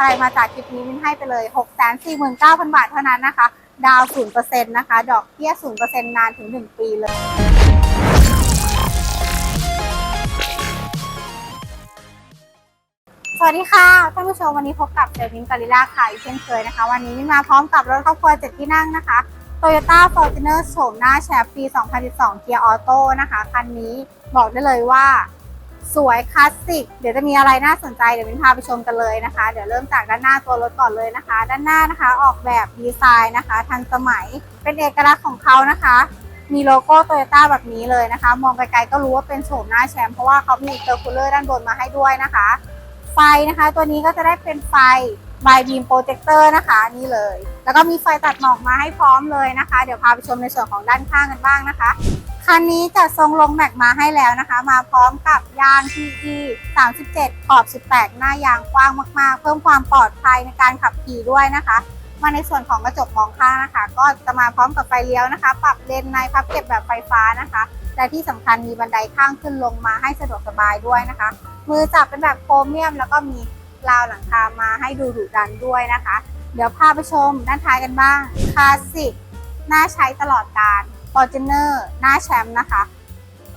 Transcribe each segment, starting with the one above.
ใครมาจากคลิปนี้มินให้ไปเลย 649,000 บาทเท่านั้นนะคะ ดาว0%นะคะ ดอกเบี้ย0%นานถึง 1 ปีเลยสวัสดีค่ะท่านผู้ชมวันนี้พบกับเซลมินกาลิล่าค่ะอีกเช่นเคยนะคะ วันนี้มินมาพร้อมกับรถครอบครัวเจ็ดที่นั่งนะคะ Toyota Fortuner โฉมหน้าแชร์ปี 2012 เกียร์ออโต้นะคะ คันนี้บอกได้เลยว่า สวยคลาสสิก เดี๋ยวจะมีอะไรน่าสนใจเดี๋ยวมินพาไปชมกันเลยนะคะ เดี๋ยวเริ่มจากด้านหน้าตัวรถก่อนเลยนะคะ ด้านหน้านะคะออกแบบดีไซน์นะคะ ทันสมัยเป็นเอกลักษณ์ของเขานะคะ มีโลโก้โตโยต้าแบบนี้เลยนะคะ มองไกลๆก็รู้ว่าเป็นโฉมหน้าแชมป์เพราะว่าเขามีเตอร์คูลเลอร์ด้านบนมาให้ด้วยนะคะ ไฟนะคะ ตัวนี้ก็จะได้เป็นไฟบายบีมโปรเจคเตอร์นะคะนี่เลย แล้วก็มีไฟตัดหมอกมาให้พร้อมเลยนะคะ เดี๋ยวพาไปชมในส่วนของด้านข้างกันบ้างนะคะ คันนี้จัดทรงลงแม็กมาให้แล้วนะคะ มาพร้อมกับยาง TE 37 ขอบ 18 หน้ายางกว้างมากๆ เพิ่มความปลอดภัยในการขับขี่ด้วยนะคะ มาในส่วนของกระจกมองข้างนะคะ ก็จะมาพร้อมกับไฟเลี้ยวนะคะ ปรับเลนในพับเก็บแบบไฟฟ้านะคะ และที่สำคัญมีบันไดข้างขึ้นลงมาให้สะดวกสบายด้วยนะคะ มือจับเป็นแบบโครเมียม แล้วก็มีราวหลังคามาให้ดูดุดันด้วยนะคะ เดี๋ยวพาไปชมด้านท้ายกันบ้างคลาสสิกน่าใช้ตลอดการ f o r t u n e r หน้าแชมป์นะคะ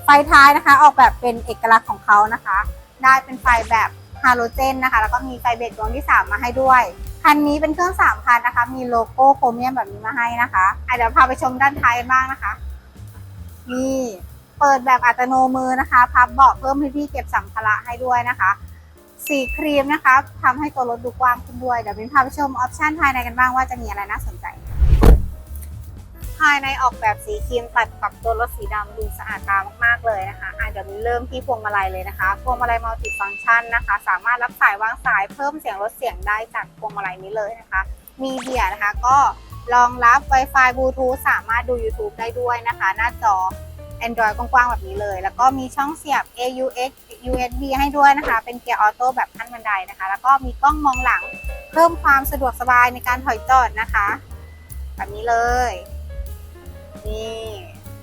ไฟท้ายนะคะออกแบบเป็นเอกลักษณ์ของเขานะคะ ได้เป็นไฟแบบฮาโลเจนนะคะ แล้วก็มีไฟเบรกดวงที่ 3 มาให้ด้วย คันนี้เป็นเครื่อง3คันนะคะ มีโลโก้โครเมียมแบบนี้มาให้นะคะเดี๋ยวพาไปชมด้านท้ายกันบ้างนะคะ นี่เปิดแบบอัตโนมือนะคะ พับเบาะเพิ่มพื้นที่เก็บสัมภาระให้ด้วยนะคะ สีครีมนะคะทำให้ตัวรถดูกว้างขึ้นด้วย เดี๋ยวเป็นพาไปชมออปชันภายในกันบ้างว่าจะมีอะไรน่าสนใจ ภายในออกแบบสีครีมตัดกับตัวรถสีดำดูสะอาดตามากๆเลยนะคะอะเดี๋ยวเริ่มที่พวงมาลัยเลยนะคะ พวงมาลัยมัลติฟังก์ชันนะคะ สามารถรับสายวางสายเพิ่มเสียงลดเสียงได้จากพวงมาลัยนี้เลยนะคะ มีเดียนะคะก็รองรับ Wi-Fi Bluetooth สามารถดู YouTube ได้ด้วยนะคะ หน้าจอ Android กว้างๆ แบบนี้เลย แล้วก็มีช่องเสียบ AUX USB ให้ด้วยนะคะ เป็นเกียร์ออโต้แบบขั้นบันไดนะคะ แล้วก็มีกล้องมองหลัง เพิ่มความสะดวกสบายในการถอยจอดนะคะ แบบนี้เลย นี่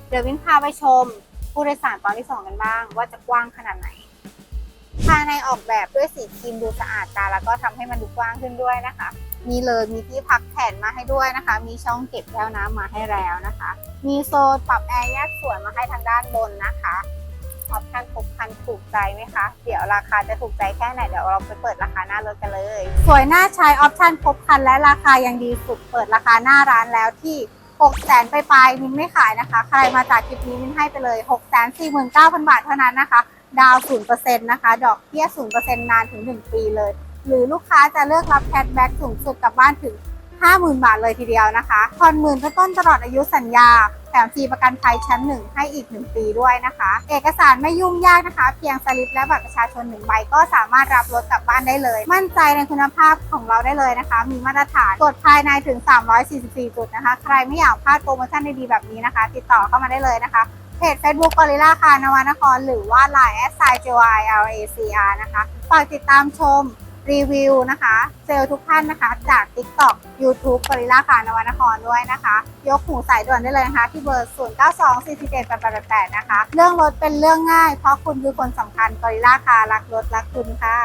เดี๋ยววินพาไปชมผู้โดยสารตอนที่สองกันบ้าง ว่าจะกว้างขนาดไหน ภายในออกแบบด้วยสีครีมดูสะอาดตาแล้วก็ทำให้มันดูกว้างขึ้นด้วยนะคะ มีเลยมีที่พักแขนมาให้ด้วยนะคะ มีช่องเก็บแก้วน้ำมาให้แล้วนะคะ มีโซนปรับแอร์แยกส่วนมาให้ทางด้านบนนะคะออปชั่นครบครันถูกใจไหมคะ เดี๋ยวราคาจะถูกใจแค่ไหน เดี๋ยวเราไปเปิดราคาหน้ารถกันเลย สวยน่าใช้ออปชั่นครบครันและราคายังดีสุด เปิดราคาหน้าร้านแล้วที่ 6แสนไปปลายมินไม่ขายนะคะ ใครมาจากคลิปนี้มินให้ไปเลย6 4 9 0 0 0 บาทเท่านั้นนะคะ ดาวศูนเปอร์เซ็นต์นะคะ ดอกเบี้ย0%นานถึง 1 ปีเลย หรือลูกค้าจะเลือกรับแคชแบ็กสูงสุดกลับบ้านถึง 50,000 บาทเลยทีเดียวนะคะผ่อนหมื่นต้นตลอดอายุสัญญาแถมฟรีประกันภัยชั้นหนึ่งให้อีก 1 ปีด้วยนะคะ เอกสารไม่ยุ่งยากนะคะ เพียงสลิปและบัตรประชาชนหนึ่งใบก็สามารถรับรถกลับบ้านได้เลย มั่นใจในคุณภาพของเราได้เลยนะคะ มีมาตรฐานตรวจภายในถึง 344 จุดนะคะ ใครไม่อยากพลาดโปรโมชั่นดีๆแบบนี้นะคะ ติดต่อเข้ามาได้เลยนะคะเพจ Facebook กอริล่าคานวานคร หรือว่า Line แอดไซ j y l a c r นะคะฝากติดตามชม รีวิวนะคะ เซลทุกท่านนะคะ จาก TikTok YouTube กอริล่าคานวนครด้วยนะคะ ยกหูสายด่วนได้เลยนะคะ ที่เบอร์ 0 9 2 4 4 7 8 8 8 นะคะ เรื่องรถเป็นเรื่องง่าย เพราะคุณคือคนสำคัญกอริล่าคารักรถรักคุณค่ะ